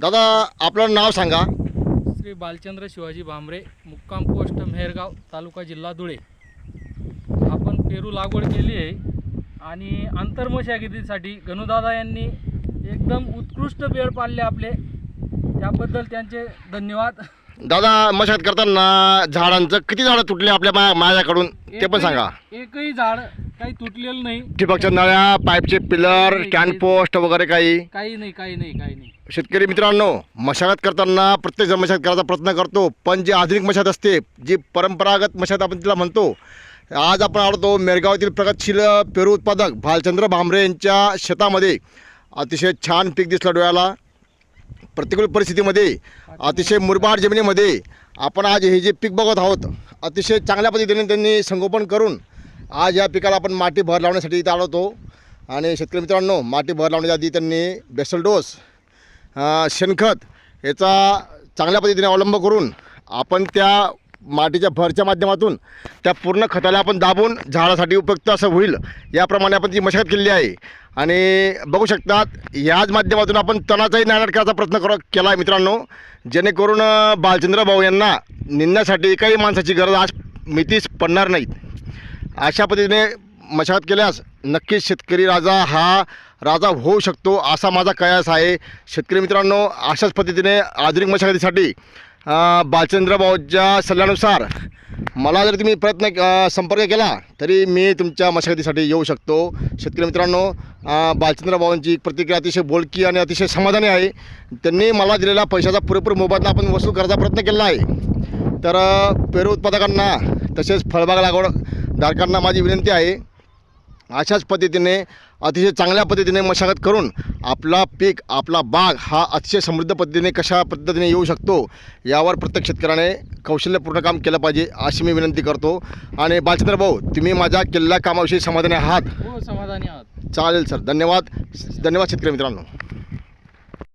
दादा आपलं नाव सांगा. श्री बालचंद्र शिवाजी भांबरे मुक्काम पोस्ट मेहरगाव तालुका जिल्हा धुळे. आपण पेरू लागवड केली आहे आणि आंतरमशागतीसाठी गणूदादा यांनी एकदम उत्कृष्ट वेळ पाळले आपले. त्याबद्दल त्यांचे धन्यवाद. दादा मशागत करताना झाडांचं किती झाडं तुटले आपल्या मा माझ्याकडून? ते पण एकही- सांगा. एकही झाड काही तुटलेलं नाही. ठिबकच्या नळ्या पाईपचे पिलर स्टँड पोस्ट वगैरे काही? काही नाही काही नाही काही नाही. शेतकरी मित्रांनो मशागत करताना प्रत्येक जण मशागत करायचा प्रयत्न करतो पण जी आधुनिक मशागत असते जी परंपरागत मशागत आपण तिला म्हणतो आज आपण आढळतो मेरगावातील प्रगतशील पेरू उत्पादक भालचंद्र भांबरे यांच्या शेतामध्ये अतिशय छान पीक दिसलं डोळ्याला. प्रतिकूल परिस्थितीमध्ये अतिशय मुरबाड जमिनीमध्ये आपण आज हे जे पीक बघत आहोत अतिशय चांगल्या पद्धतीने त्यांनी संगोपन करून आज या पिकाला आपण माती भर लावण्यासाठी इथं आलो आणि शेतकरी मित्रांनो माती भर लावण्याच्या आधी त्यांनी बेसल डोस शेणखत याचा चांगल्या पद्धतीने अवलंब करून आपण त्या मातीच्या भरच्या माध्यमातून त्या पूर्ण खताला आपण दाबून झाडासाठी उपयुक्त असं होईल याप्रमाणे आपण ती मशागत केलेली आहे. आणि बघू शकतात याच माध्यमातून आपण तणाचाही नायनाट करायचा प्रयत्न कर केला आहे मित्रांनो. जेणेकरून बालचंद्र भाऊ यांना निंदण्यासाठी काही माणसाची गरज आज मितीस पडणार नाहीत. अशा पद्धतीने मशागत केल्यास नक्कीच शेतकरी राजा हा राजा होऊ शकतो असा माझा कयास आहे. शेतकरी मित्रांनो अशाच पद्धतीने आधुनिक मशागतीसाठी अं, बालचंद्र भाऊच्या सल्ल्यानुसार मला जर तुम्ही प्रयत्न संपर्क केला तरी मी तुमच्या मशागतीसाठी येऊ शकतो. शेतकरी मित्रांनो अं, प्रतिक्रिया अतिशय बोलकी आणि अतिशय समाधानी आहे. त्यांनी मला दिलेला पैशाचा पुरेपूर मोबदला आपण वसूल करायचा प्रयत्न केला आहे. तर पेरू उत्पादकांना तसेच फळबाग लागवड लागवडधारकांना माझी विनंती आहे अशाच पद्धतीने अतिशय चांगल्या पद्धतीने मशागत करून आपला पीक आपला बाग हा अतिशय समृद्ध पद्धतीने कशा पद्धतीने येऊ शकतो यावर प्रत्येक शेतकऱ्याने कौशल्यपूर्ण काम केलं पाहिजे अशी मी विनंती करतो. आणि बालचंद्र भाऊ तुम्ही माझ्या केलेल्या कामाविषयी समाधानी आहात? हो समाधानी आहात. चालेल सर. धन्यवाद. धन्यवाद शेतकरी मित्रांनो.